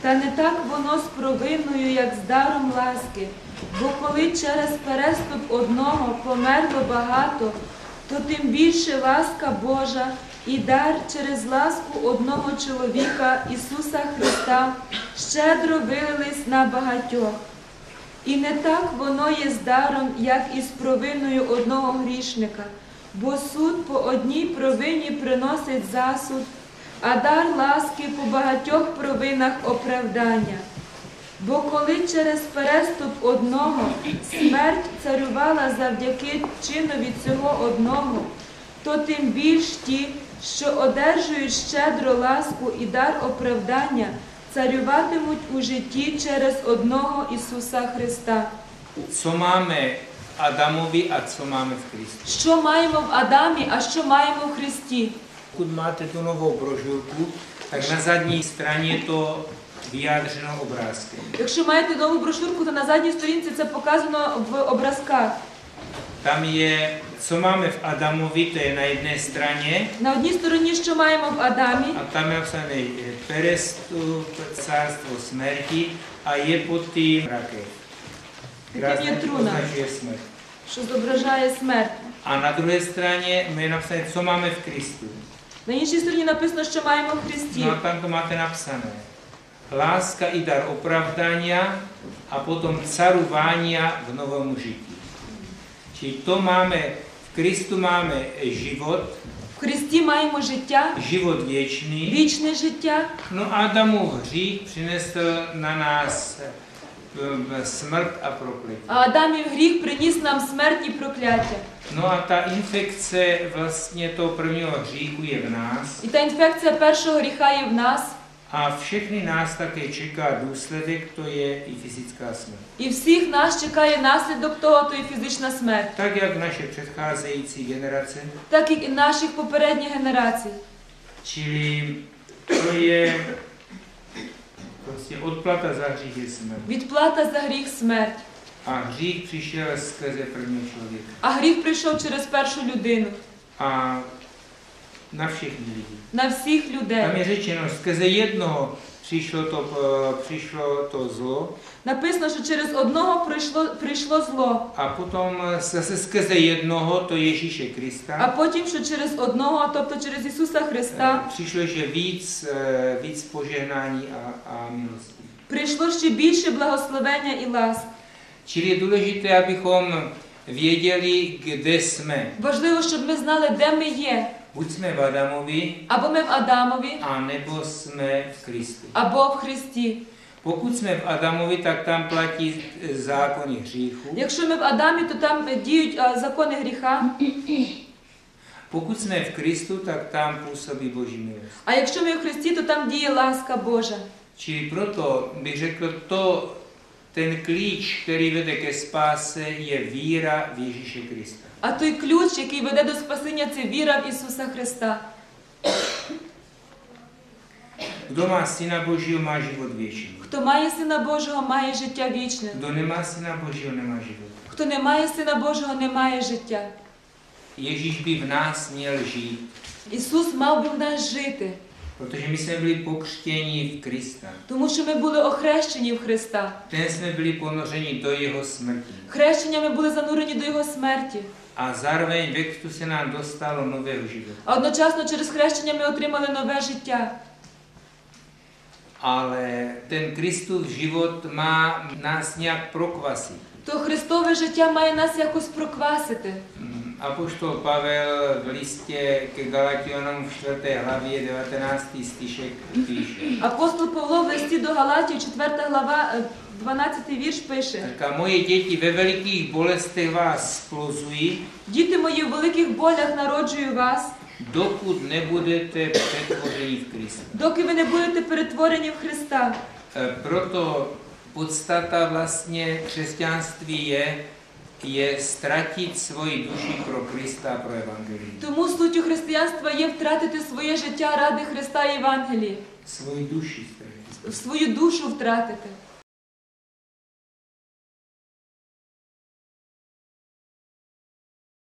Та не так воно з провинною, як з даром ласки. Бо коли через переступ одного померло багато, то тим більше ласка Божа і дар через ласку одного чоловіка Ісуса Христа щедро вилились на багатьох. І не так воно є з даром, як і з провиною одного грішника, бо суд по одній провині приносить засуд, а дар ласки по багатьох провинах оправдання. Бо коли через переступ одного смерть царювала завдяки чинові цього одного, то тим більш ті, що одержують щедро ласку і дар оправдання, царюватимуть у житті через одного Ісуса Христа. Co máme Adamovi a co máme v Kristu. Що маємо в Адамі, а що маємо в Христі? Pokud máte tu novou brožurku, tak na zadní straně je to vyjádřeno obrázkem. Якщо маєте нову брошурку, то на задній сторінці це показано в образках. Tam je, co máme v Adamovi, to je na jedné straně, На одній стороні, що маємо в Адамі, a tam je napsané eh, perestup, cárstvo smrti a je pod tím rakev. Taky mě trůna. označuje smrt. що зображає смерть. A na druhé straně je napsané, co máme v Kristu. На іншій стороні написано, що маємо в Христі. No a tam to máte napsané. Láska i dar opravdania a potom carovania v novom žití. Čili to máme, v Kristu máme život, В Христі маємо життя, život věčný. вічне життя. No Adamův hřích přinesl na nás eh, smrt a. А Адамів гріх приніс нам смерть і прокляття. No a ta infekce vlastně toho prvního hříchu je v nás І та інфекція першого гріха є в нас, a všechny nás také čeká důsledek, to je i fyzická smrt. і всіх нас чекає наслідок того, то і фізична смерть, Tak jak naše předcházející generace, так як і наших попередніх генерацій. čili to je prostě odplata za hřích je smrt. Відплата за гріх смерть. A hřích přišel skrze prvního člověka. А гріх прийшов через першу людину A na všechny lidi. на всіх людей. je řečeno, skrze jednoho přišlo to, eh, přišlo to zlo Написано, що через одного прийшло, прийшло зло, potom eh, zase skrze jednoho, to Ježíše а потім, що через одного, тобто через Ісуса Христа, přišlo ještě víc, eh, víc požehnání a, a прийшло ще більше благословення і ласк. Čili je důležité, abychom věděli, kde jsme. Важливо, щоб ми знали, де ми є. Buď jsme v Adamovi, Або ми в Адамові, a nebo jsme v Kristu. або в Христі. Pokud jsme v Adamovi, tak tam platí eh, zákony hříchu. Якщо ми в Адамі, то там діють а, закони гріха. Pokud jsme v Kristu, tak tam působí Boží milost. А якщо ми в Христі, то там діє ласка Божа. Čili proto bych řekl, to, ten klíč, který vede ke spáse, je víra v Ježíše Krista. А той ключ, який веде до спасіння, це віра в Ісуса Христа. Kdo má Syna Božího, má život věčný. Хто має Сина Божого, має життя вічне. Kdo nemá Syna Božího, nemá život. Хто не має Сина Божого, не має життя. Ježíš by v nás měl žít, Ісус мав би в нас жити, protože my jsme byli pokřtěni v Krista. тому що ми були охрещені в Христа. Ten jsme byli ponořeni do jeho smrti. Хрещення ми були занурені до Його смерті. A zároveň ve křtu se nám dostalo nového života. А одночасно через хрещення ми отримали нове життя. Ale ten Kristův život má nás nějak prokvasit. То Христове життя має нас якось проквасити. Mm, Apoštol Pavel v listě ke Galatianům v 4. hlavě 19. stišek píše. Апостол Павло в листі до Галатів, 4 глава, е, 12 вірш пише: Říká, moje děti ve velikých bolestech vás splozují, Діти мої, в великих болях народжую вас, dokud nebudete přetvořeni v Kristu. доки ви не будете перетворені в Христа. E, Proto podstata vlastně křesťanství je, je стратити свої душі про Христа, про Евангелію. Тому суттю християнства є втратити своє життя ради Христа і Євангелії, Свої душі втратити. свою душу втратити.